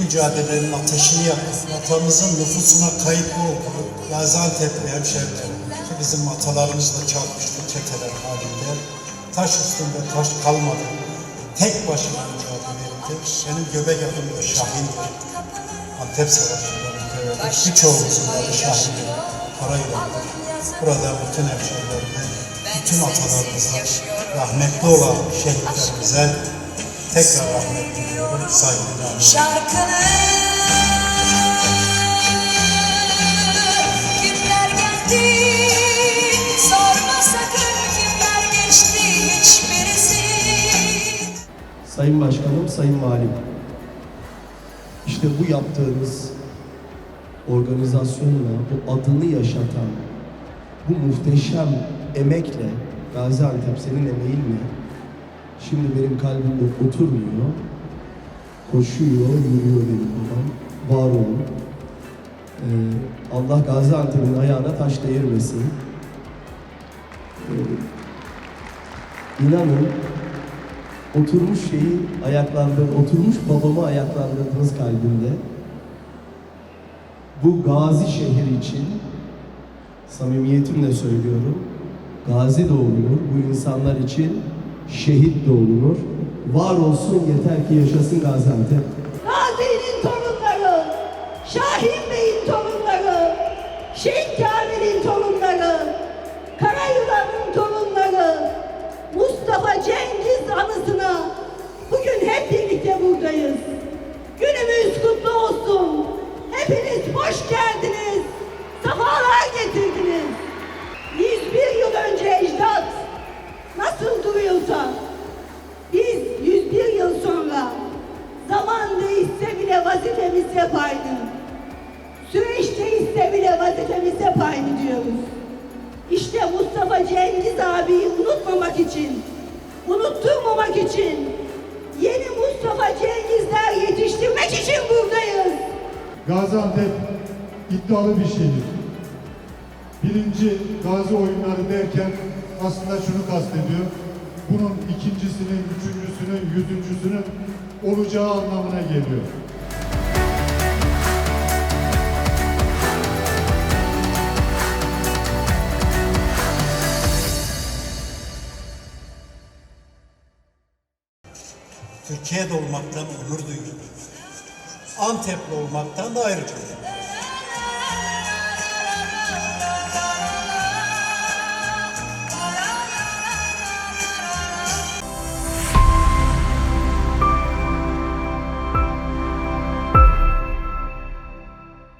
mücadelenin ateşini yakıp atamızın nüfusuna kayıtlı olduğu Gaziantep'li hemşerilerim ki bizim atalarımızla çarpıştı çeteler halinde taş üstünde taş kalmadı. Tek başına mücadele etti. Benim göbek adım da Şahin'dir. Antep Savaşı'nda mütevellit. Birçoğumuzun adı Şahin'dir. Parayla. Burada bütün hemşerilerime, bütün atalarımıza, rahmetli olan şehitlerimize tekrar rahmet diliyorum. Saygılarımı. Şarkını kimler geldi sorma sakın kimler geçti hiçbirisi Sayın Başkanım, Sayın Valim. İşte bu yaptığınız organizasyonla, bu adını yaşatan, bu muhteşem emekle, Gaziantep senin emeğinle, şimdi benim kalbimde oturmuyor, koşuyor, yürüyor benim babam. Var olun. Ee, Allah Gaziantep'in ayağına taş değirmesin. Ee, inanın oturmuş şeyi ayaklandır, oturmuş babamı ayaklandırdınız kalbimde. Bu gazi şehir için samimiyetimle söylüyorum. Gazi doğulur. Bu insanlar için şehit doğulur. Var olsun yeter ki yaşasın Gaziantep. Gazi'nin torunları, Şahin Bey'in torunları, Şehit Kamil'in torunları, abiyi unutmamak için, unutturmamak için yeni Mustafa Cengizler yetiştirmek için buradayız. Gaziantep iddialı bir şehir. Birinci gazi oyunları derken aslında şunu kastediyor. Bunun ikincisinin, üçüncüsünün, yüzüncüsünün olacağı anlamına geliyor. Türkiye'de olmaktan onur duyuyorum. Antepli olmaktan da ayrıca.